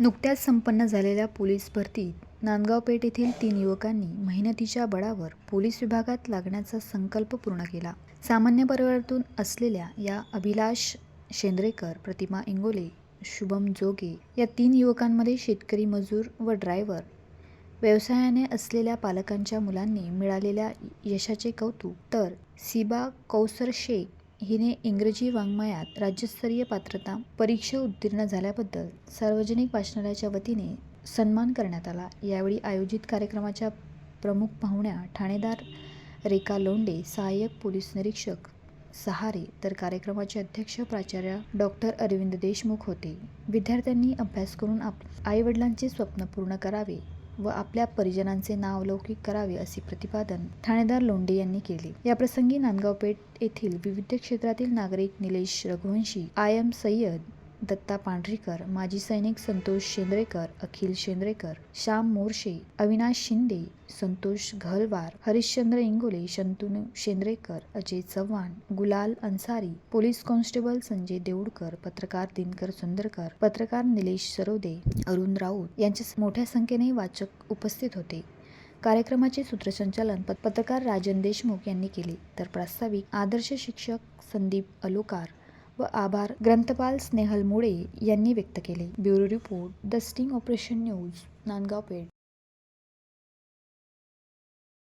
नुकत्याच संपन्न झालेल्या पोलीस भरतीत नांदगाव पेठ येथील तीन युवकांनी मेहनतीच्या बळावर पोलीस विभागात लागण्याचा संकल्प पूर्ण केला. सामान्य परिवारातून असलेल्या या अभिलाष शेंद्रेकर प्रतिमा इंगोले शुभम जोगे या तीन युवकांमध्ये शेतकरी मजूर व ड्रायव्हर व्यवसायाने असलेल्या पालकांच्या मुलांनी मिळालेल्या यशाचे कौतुक तर सिबा कौसर शेख हिने इंग्रजी वाङ्मयात राज्यस्तरीय पात्रता परीक्षा उत्तीर्ण झाल्याबद्दल सार्वजनिक वाचनालयाच्या वतीने सन्मान करण्यात आला. यावेळी आयोजित कार्यक्रमाच्या प्रमुख पाहुण्या ठाणेदार रेखा लोंडे सहाय्यक पोलीस निरीक्षक सहारे तर कार्यक्रमाचे अध्यक्ष प्राचार्य डॉक्टर अरविंद देशमुख होते. विद्यार्थ्यांनी अभ्यास करून आप आईवडिलांचे स्वप्न पूर्ण करावे व आपल्या परिजनांचे नाव लौकिक करावे असे प्रतिपादन ठाणेदार लोंढे यांनी केले. याप्रसंगी नांदगाव पेठ येथील विविध क्षेत्रातील नागरिक निलेश रघुवंशी आय एम सय्यद दत्ता पांढरीकर माजी सैनिक संतोष शेंद्रेकर अखिल शेंद्रेकर श्याम मोर्शे अविनाश शिंदे संतोष घलवार हरिश्चंद्र इंगोले शंतनू शेंद्रेकर अजय चव्हाण गुलाल अन्सारी पोलीस कॉन्स्टेबल संजय देऊडकर पत्रकार दिनकर सुंदरकर पत्रकार निलेश सरोदे अरुण राऊत यांच्या मोठ्या संख्येने वाचक उपस्थित होते. कार्यक्रमाचे सूत्रसंचालन पत्रकार राजन देशमुख यांनी केले. तर प्रास्ताविक आदर्श शिक्षक संदीप अलोकार व आभार ग्रंथपाल स्नेहल मुळे यांनी व्यक्त केले. Bureau report the sting operation news Nandgaon Peth.